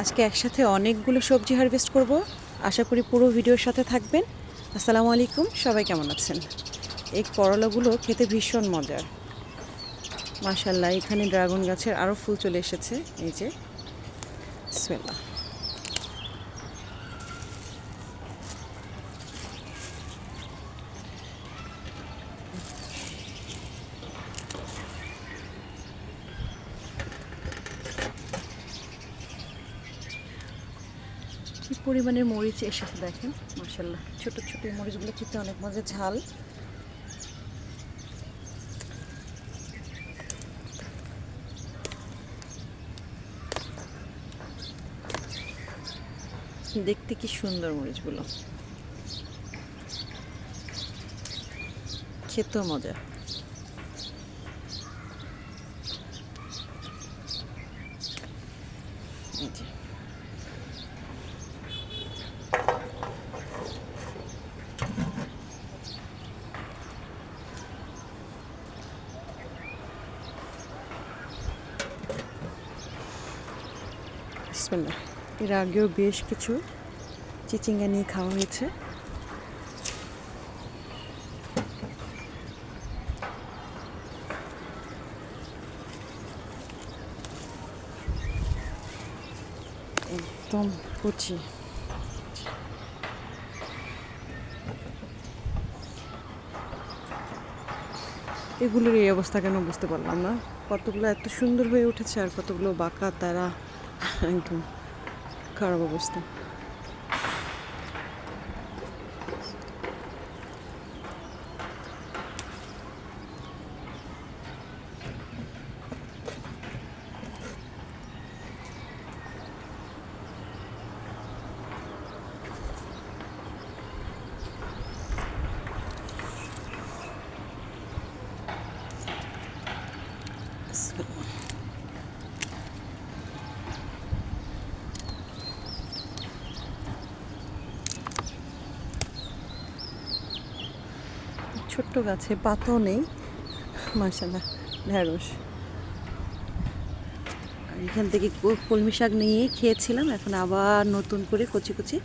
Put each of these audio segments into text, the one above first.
আজকে একসাথে অনেকগুলো সবজি হারভেস্ট করব। আশা করি পুরো ভিডিওর সাথে থাকবেন। আসসালামু আলাইকুম, সবাই কেমন আছেন? এই করলাগুলো খেতে ভীষণ মজার। মাশাল্লাহ এখানে ড্রাগন গাছের আরও ফুল চলে এসেছে। এই যে, বিসমিল্লাহ। পরিমাণের মরিচ এসেছে দেখেন মার্শাল্লাহ ছোট ছোট মরিচগুলো খেতে অনেক মজা, ঝাল। দেখতে কি সুন্দর মরিচগুলো। খেতেও মজা। এই যে বিসমিল্লাহ এর আগেও বেশ কিছু চিচিঙ্গা নিয়ে খাওয়া হয়েছে। একদম কচি। এগুলোর এই অবস্থা কেন বুঝতে পারলাম না? কতগুলো এত সুন্দর হয়ে উঠেছে আর কতগুলো বাঁকা তারা একদম খারাপ অবস্থা। ছোট্ট গাছে পাতাও নেই। ঢেঁড়স আর এখান থেকে কলমি শাক নিয়ে খেয়েছিলাম, এখন আবার নতুন করে কচি কচি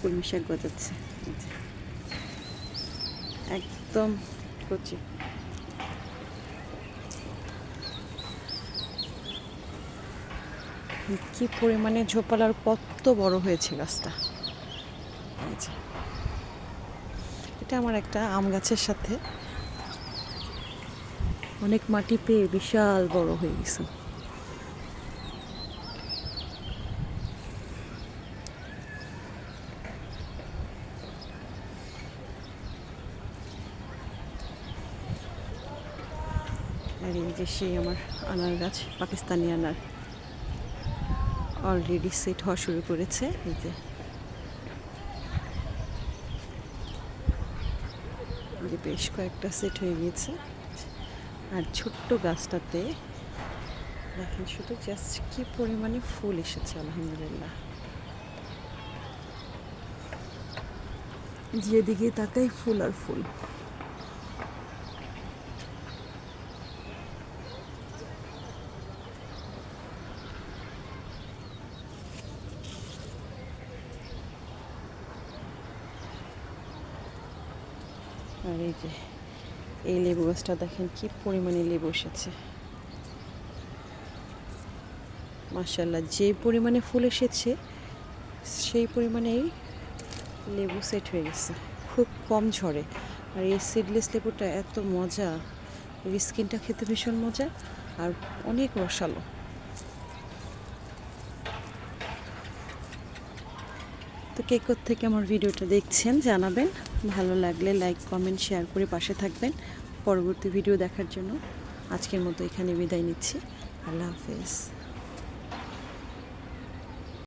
কলমি শাক গজাচ্ছে। একদম কচি। কি পরিমাণে ঝোপাল আর কত বড় হয়েছে গাছটা। এটা আমার একটা আম গাছের সাথে। অনেক মাটি পেয়ে বিশাল বড় হয়ে গেছে। আর এই যে সেই আমার আনার গাছ, পাকিস্তানি আনার অলরেডি সেট হওয়া শুরু করেছে। এই যে এই যে বেশ কয়েকটা সেট হয়ে গিয়েছে। আর ছোট্ট গাছটাতে দেখেন, শুধু জাস্ট কি পরিমাণে ফুল এসেছে, আলহামদুলিল্লাহ। যেদিকে তাকাই ফুল আর ফুল। আর এই যে, এই লেবু গাছটা দেখেন কি পরিমাণে লেবু এসেছে। মার্শাল্লাহ যে পরিমাণে ফুল এসেছে, সেই পরিমাণেই লেবু সেট হয়ে গেছে, খুব কম ঝরে। আর এই সিডলেস লেবুটা এত মজা স্কিনটা খেতে ভীষণ মজা, আর অনেক রসালো। তো কে থেকে আমার ভিডিওটা দেখছেন, জানাবেন। ভালো লাগলে লাইক কমেন্ট শেয়ার করে পাশে থাকবেন। পরবর্তী ভিডিও দেখার জন্য আজকের মতো এখানে বিদায় নিচ্ছি। আল্লাহ হাফেজ।